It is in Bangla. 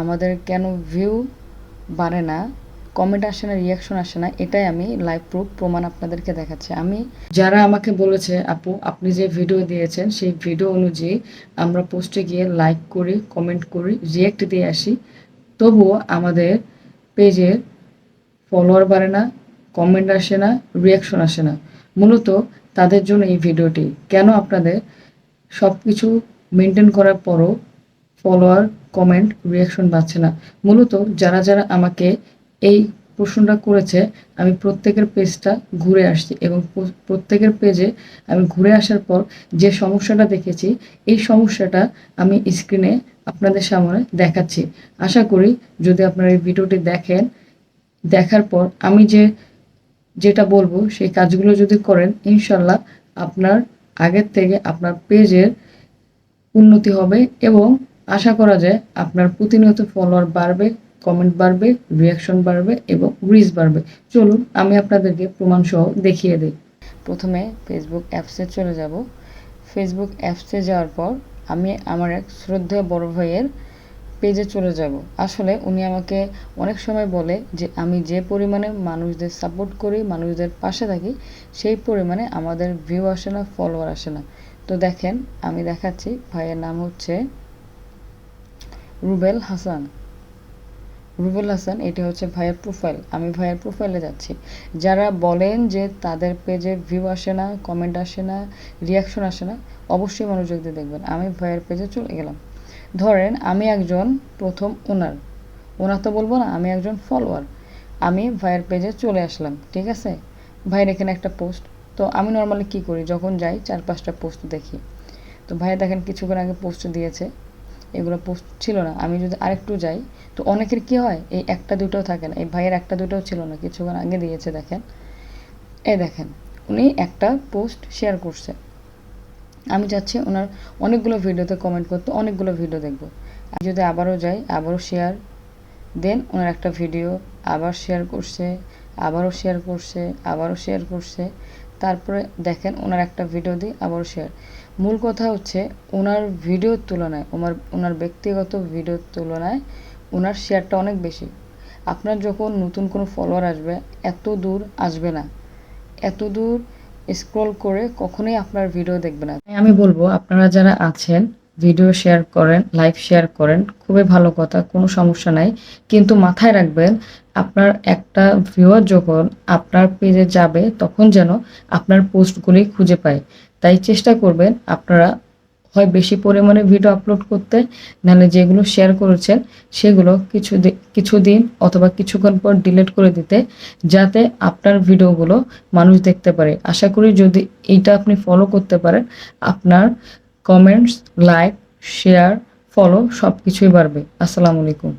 আমাদের কেন ভিউ বাড়ে না? কমেন্ট আসে না রিয়াকশন আসে না, এটাই আমি লাইভ প্রুফ প্রমাণ আপনাদেরকে দেখাচ্ছি। আমি যারা আমাকে বলেছে, আপু, আপনি যে ভিডিও দিয়েছেন, সেই ভিডিও অনুযায়ী আমরা পোস্টে গিয়ে লাইক করি কমেন্ট করি রিয়েক্ট দিয়ে আসি। তবুও আমাদের পেজের ফলোয়ার বাড়ে না কমেন্ট আসে না রিয়াকশন আসে না। মূলত তাদের জন্য এই ভিডিওটি কেন আপনাদের সব কিছু মেনটেন করার পরও ফলোয়ার, কমেন্ট, রিয়াকশন পাচ্ছে না। মূলত যারা যারা আমাকে এই প্রশ্নটা করেছে, আমি প্রত্যেকের পেজটা ঘুরে আসছি এবং প্রত্যেকের পেজে আমি ঘুরে আসার পর যে সমস্যাটা দেখেছি, এই সমস্যাটা আমি স্ক্রিনে আপনাদের সামনে দেখাচ্ছি। আশা করি যদি আপনারা এই ভিডিওটি দেখেন, দেখার পর আমি যে, যেটা বলব, সেই কাজগুলো যদি করেন, ইনশাল্লাহ আপনার আগের থেকে আপনার পেজের উন্নতি হবে এবং আশা করা যায় আপনার প্রতিনিয়ত ফলোয়ার বাড়বে কমেন্ট বাড়বে রিয়াকশন বাড়বে এবং রিচ বাড়বে। চলুন আমি আপনাদেরকে প্রমাণ সহ দেখিয়ে দিই। প্রথমে ফেসবুক অ্যাপসে চলে যাব। ফেসবুক অ্যাপসে যাওয়ার পর আমি আমার এক শ্রদ্ধেয় বড় ভাইয়ের পেজে চলে যাব। আসলে উনি আমাকে অনেক সময় বলে যে, আমি যে পরিমাণে মানুষদের সাপোর্ট করি, মানুষদের পাশে থাকি, সেই পরিমাণে আমাদের ভিউ আসে না ফলোয়ার আসে না। তো দেখেন, আমি দেখাচ্ছি, ভাইয়ের নাম হচ্ছে রুবেল হাসান। রুবেল হাসান, এটা হচ্ছে ভাইয়ের প্রোফাইল আমি ভাইয়ের প্রোফাইলে যাচ্ছি। যারা বলেন যে তাদের পেজে ভিউ আসে না কমেন্ট আসে না রিয়াকশন আসে না, অবশ্যই মনোযোগ দিয়ে দেখবেন। আমি ভাইয়ের পেজে চলে গেলাম। ধরেন আমি একজন প্রথম ওনার ওনার তো বলব না, আমি একজন ফলোয়ার আমি ভাইয়ের পেজে চলে আসলাম, ঠিক আছে? ভাইয়ের এখানে একটা পোস্ট তো আমি নর্মালি কি করি? যখন যাই চার পাঁচটা পোস্ট দেখি। তো ভাই দেখেন কিছুক্ষণ আগে পোস্ট দিয়েছে। এগুলো পোস্ট ছিল না। আমি যদি আরেকটু যাই, তো অনেকের কি হয়, এই একটা দুটোও থাকে না। এই ভাইয়ের একটা দুটোও ছিল না, কিছুক্ষণ আগে দিয়েছে, দেখেন। এই দেখেন, উনি একটা পোস্ট শেয়ার করছে। আমি চাচ্ছি ওনার অনেকগুলো ভিডিওতে কমেন্ট করতে, অনেকগুলো ভিডিও দেখব। আমি যদি আবারও যাই, আবারও শেয়ার দেন ওনার একটা ভিডিও আবার শেয়ার করছে, আবারও শেয়ার করছে, আবারও শেয়ার করছে। তারপরে দেখেন, ওনার একটা ভিডিও দিই আবারও শেয়ার মূল কথা হচ্ছে, ওনার ভিডিওর তুলনায় ওনার ওনার ব্যক্তিগত ভিডিওর তুলনায় ওনার শেয়ারটা অনেক বেশি। আপনার যখন নতুন কোনো ফলোয়ার আসবে, এত দূর আসবে না। এত দূর স্ক্রল করে কখনোই আপনার ভিডিও দেখবে না। আমি বলব, আপনারা যারা আছেন ভিডিও শেয়ার করেন লাইভ শেয়ার করেন, খুবই ভালো কথা, কোনো সমস্যা নাই। কিন্তু মাথায় রাখবেন, আপনার একটা ভিউয়ার যখন আপনার পেজে যাবে, তখন যেন আপনার পোস্টগুলি খুঁজে পায়। তাই চেষ্টা করবেন আপনারা হয় বেশি পরিমাণে ভিডিও আপলোড করতে, নাহলে যেগুলো শেয়ার করেছেন সেগুলো কিছু কিছুদিন অথবা কিছুক্ষণ পর ডিলিট করে দিতে, যাতে আপনার ভিডিওগুলো মানুষ দেখতে পারে। আশা করি যদি এইটা আপনি ফলো করতে পারেন, আপনার কমেন্টস লাইক শেয়ার ফলো সব কিছুই বাড়বে। আসসালামু আলাইকুম।